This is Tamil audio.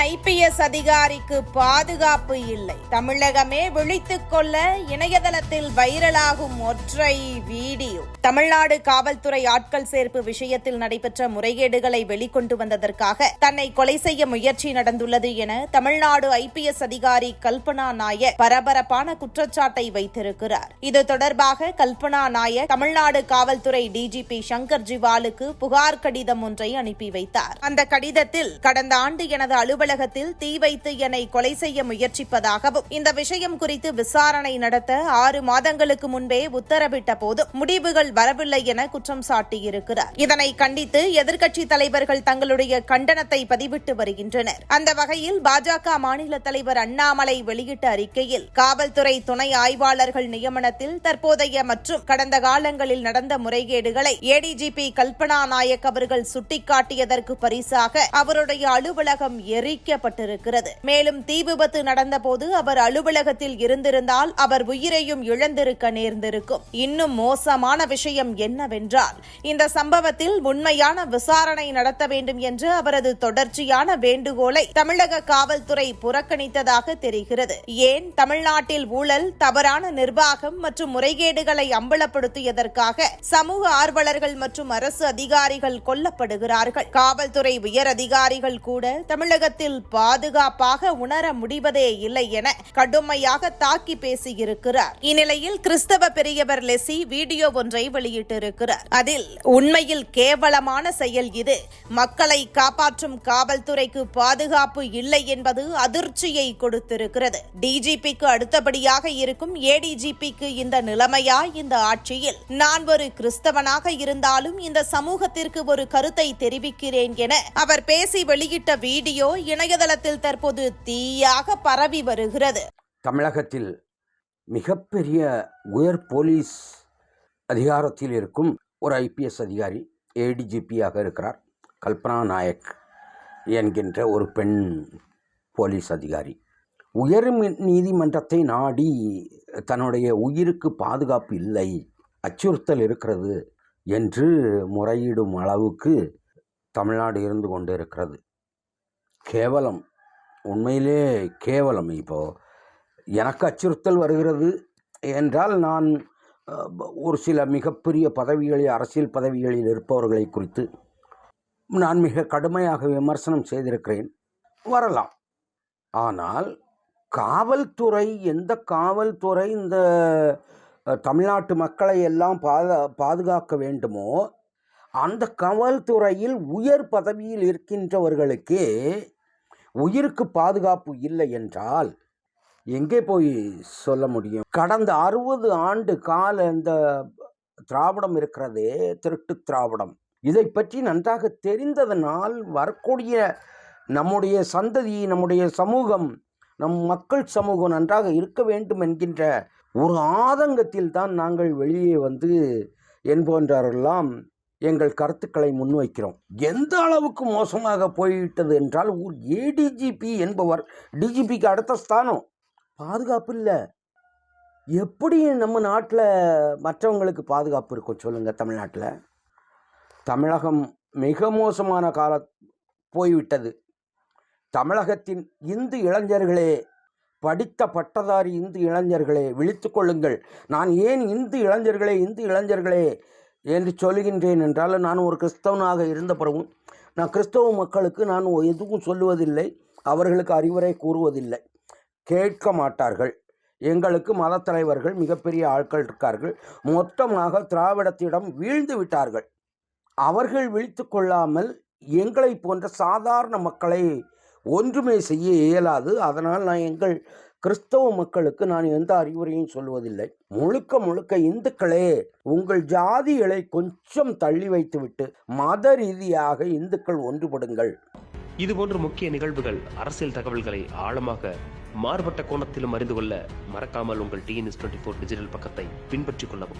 ஐபிஎஸ் அதிகாரிக்கு பாதுகாப்பு இல்லை. தமிழகமே விழித்துக் கொள்ள இணையதளத்தில் வைரலாகும் ஒற்றை வீடியோ. தமிழ்நாடு காவல்துறை ஆட்கள் சேர்ப்பு விஷயத்தில் நடைபெற்ற முறைகேடுகளை வெளிக்கொண்டு வந்ததற்காக தன்னை கொலை செய்ய முயற்சி நடந்துள்ளது என தமிழ்நாடு ஐபிஎஸ் அதிகாரி கல்பனா நாயக் பரபரப்பான குற்றச்சாட்டை வைத்திருக்கிறார். இது தொடர்பாக கல்பனா நாயக் தமிழ்நாடு காவல்துறை டிஜிபி சங்கர் ஜிவாலுக்கு புகார் கடிதம் ஒன்றை அனுப்பி வைத்தார். அந்த கடிதத்தில் கடந்த ஆண்டு எனது அலுவலகத்தில் தீ வைத்து என்னை கொலை செய்ய முயற்சிப்பதாகவும் இந்த விஷயம் குறித்து விசாரணை நடத்த ஆறு மாதங்களுக்கு முன்பே உத்தரவிட்ட போது முடிவுகள் வரவில்லை என குற்றம் சாட்டியிருக்கிறார். இதனை கண்டித்து எதிர்க்கட்சி தலைவர்கள் தங்களுடைய கண்டனத்தை பதிவிட்டு வருகின்றனர். அந்த வகையில் பாஜக மாநில தலைவர் அண்ணாமலை வெளியிட்ட அறிக்கையில் காவல்துறை துணை ஆய்வாளர்கள் நியமனத்தில் தற்போதைய மற்றும் கடந்த காலங்களில் நடந்த முறைகேடுகளை ஏடிஜிபி கல்பனா நாயக் அவர்கள் சுட்டிக்காட்டியதற்கு பரிசாக அவருடைய அலுவலகம் எரி எரிக்கப்பட்டிருக்கிறது மேலும் தீ விபத்து நடந்தபோது அவர் அலுவலகத்தில் இருந்திருந்தால் அவர் உயிரையும் இழந்திருக்க நேர்ந்திருக்கும். இன்னும் மோசமான விஷயம் என்னவென்றால் இந்த சம்பவத்தில் உண்மையான விசாரணை நடத்த வேண்டும் என்று அவரது தொடர்ச்சியான வேண்டுகோளை தமிழக காவல்துறை புறக்கணித்ததாக தெரிகிறது. ஏன்? தமிழ்நாட்டில் ஊழல் தவறான நிர்வாகம் மற்றும் முறைகேடுகளை அம்பலப்படுத்தியதற்காக சமூக ஆர்வலர்கள் மற்றும் அரசு அதிகாரிகள் கொல்லப்படுகிறார்கள். காவல்துறை உயர் அதிகாரிகள் கூட தமிழகத்தில் பாதுகாப்பாக உணர முடிவதே இல்லை என கடுமையாக தாக்கி பேசியிருக்கிறார். இந்நிலையில் கிறிஸ்தவ பெரியவர் லெசி வீடியோ ஒன்றை வெளியிட்டிருக்கிறார். அதில் உண்மையில் கேவலமான செயல் இது. மக்களை காப்பாற்றும் காவல்துறைக்கு பாதுகாப்பு இல்லை என்பது அதிர்ச்சியை கொடுத்திருக்கிறது. டிஜிபிக்கு அடுத்தபடியாக இருக்கும் ஏடிஜிபிக்கு இந்த நிலைமையா? இந்த ஆட்சியில் நான் ஒரு கிறிஸ்தவனாக இருந்தாலும் இந்த சமூகத்திற்கு ஒரு கருத்தை தெரிவிக்கிறேன் என அவர் பேசி வெளியிட்ட வீடியோ இணையதளத்தில் தற்போது தீயாக பரவி வருகிறது. தமிழகத்தில் மிகப்பெரிய உயர் போலீஸ் அதிகாரத்தில் இருக்கும் ஒரு ஐபிஎஸ் அதிகாரி ஏடிஜிபியாக இருக்கிறார். கல்பனா நாயக் என்கின்ற ஒரு பெண் போலீஸ் அதிகாரி. உயர் நீதிமன்றத்தை நாடி தன்னுடைய உயிருக்கு பாதுகாப்பு இல்லை அச்சுறுத்தல் இருக்கிறது என்று முறையிடும் அளவுக்கு தமிழ்நாடு இருந்து கொண்டு இருக்கிறது கேவலம். உண்மையிலே கேவலம் இப்போ. எனக்கு அச்சுறுத்தல் வருகிறது என்றால் நான் ஒரு சில மிகப்பெரிய பதவிகளில் அரசியல் பதவிகளில் இருப்பவர்களை குறித்து நான் மிக கடுமையாக விமர்சனம் செய்திருக்கிறேன். வரலாம். ஆனால் காவல்துறை எந்த காவல்துறை இந்த தமிழ்நாட்டு மக்களை எல்லாம் பாத பாதுகாக்க வேண்டுமோ அந்த காவல்துறையில் உயர் பதவியில் இருக்கின்றவர்களுக்கே உயிருக்கு பாதுகாப்பு இல்லை என்றால் எங்கே போய் சொல்ல முடியும்? கடந்த அறுபது ஆண்டு கால இந்த திராவிடம் இருக்கிறதே திருட்டு திராவிடம். இதை பற்றி நன்றாக தெரிந்ததனால் வரக்கூடிய நம்முடைய சந்ததி நம்முடைய சமூகம் நம் மக்கள் சமூகம் நன்றாக இருக்க வேண்டும் என்கின்ற ஒரு ஆதங்கத்தில் தான் நாங்கள் வெளியே வந்து என்போன்றவரெல்லாம் எங்கள் கருத்துக்களை முன்வைக்கிறோம். எந்த அளவுக்கு மோசமாக போய்விட்டது என்றால் ஒரு ஏடிஜிபி என்பவர் டிஜிபிக்கு அடுத்த ஸ்தானம். பாதுகாப்பு இல்லை. எப்படி நம்ம நாட்டில் மற்றவங்களுக்கு பாதுகாப்பு இருக்கும் சொல்லுங்கள் தமிழ்நாட்டில்? தமிழகம் மிக மோசமான கால போய்விட்டது. தமிழகத்தின் இந்து இளைஞர்களே படித்த பட்டதாரி இந்து இளைஞர்களே விழித்து கொள்ளுங்கள். நான் ஏன் இந்து இளைஞர்களே இந்து இளைஞர்களே என்று சொல்கின்றேன் என்றால் நான் ஒரு கிறிஸ்தவனாக இருந்த பிறகும் நான் கிறிஸ்தவ மக்களுக்கு நான் எதுவும் சொல்லுவதில்லை அவர்களுக்கு அறிவுரை கூறுவதில்லை. கேட்க மாட்டார்கள். எங்களுக்கு மதத்தலைவர்கள் மிகப்பெரிய ஆட்கள் இருக்கார்கள். மொத்தமாக திராவிடத்திடம் வீழ்ந்து விட்டார்கள். அவர்கள் விழித்து கொள்ளாமல் எங்களை போன்ற சாதாரண மக்களை ஒன்றுமே செய்ய இயலாது. அதனால் நான் எங்கள் கிறிஸ்தவ மக்களுக்கு நான் எந்த அறிவுரையும் சொல்வதில்லை முழுக்க முழுக்க இந்துக்களே உங்கள் ஜாதிகளை கொஞ்சம் தள்ளி வைத்துவிட்டு மத ரீதியாக இந்துக்கள் ஒன்றுபடுங்கள். இதுபோன்ற முக்கிய நிகழ்வுகள் அரசியல் தகவல்களை ஆழமாக மாறுபட்ட கோணத்திலும் அறிந்து கொள்ள மறக்காமல் உங்கள் டிஎன்எஸ் டுவெண்ட்டி ஃபோர் டிஜிட்டல் பக்கத்தை பின்பற்றிக் கொள்ளவும்.